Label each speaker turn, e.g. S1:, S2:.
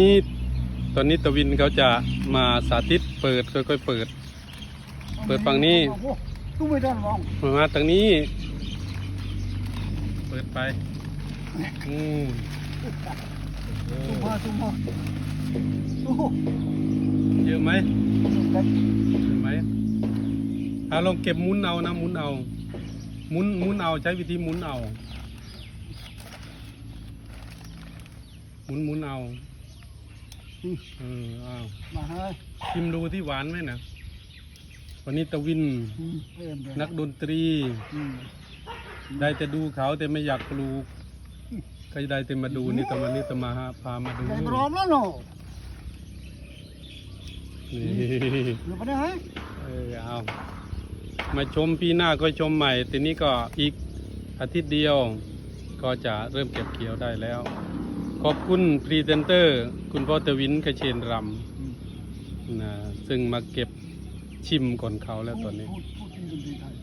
S1: นี่ตอนนี้ตะวินเขาจะมาสาธิตเปิดค่อยๆเปิด เปิดฝั่งนี้
S2: ตู้ไม่ได้ลอง
S1: มาทางนี้ เปิดไปอืมเอ
S2: ตู้
S1: อ
S2: มาตู้มาตู้
S1: เยอะไหม
S2: เล็ก
S1: เยอะไหมเอาลองเก็บหมุนเอานะหมุนเอาหมุนหมุนเอาใช้วิธีหมุนเอาหมุนหมุนเอา เออเอา
S2: มาให้
S1: ชิมดูที่หวานไหมนะวันนี้ตะวิน
S2: อืมเพิ่มเลย
S1: นักดนตรี
S2: อืม
S1: ได้แต่ดูเขาแต่ไม่อยากปลูกก็ได้แต่มาดูนี่แต่วันนี้จะมาหาพามาดู
S2: ใส่พร้อมแล้วเนาะ
S1: นี่
S2: เดี๋ยวไปได้ให้
S1: เออเอามาชมปีหน้าก็ชมใหม่ ทีนี้ก็อีกอาทิตย์เดียว ก็จะเริ่มเก็บเกี่ยวได้แล้ว ขอบคุณพรีเซนเตอร์ คุณพ่อเตวินกระเชนรำนะซึ่งมาเก็บชิมก่อนเขาแล้วตอนนี้
S2: พูดพูดจริงๆไทย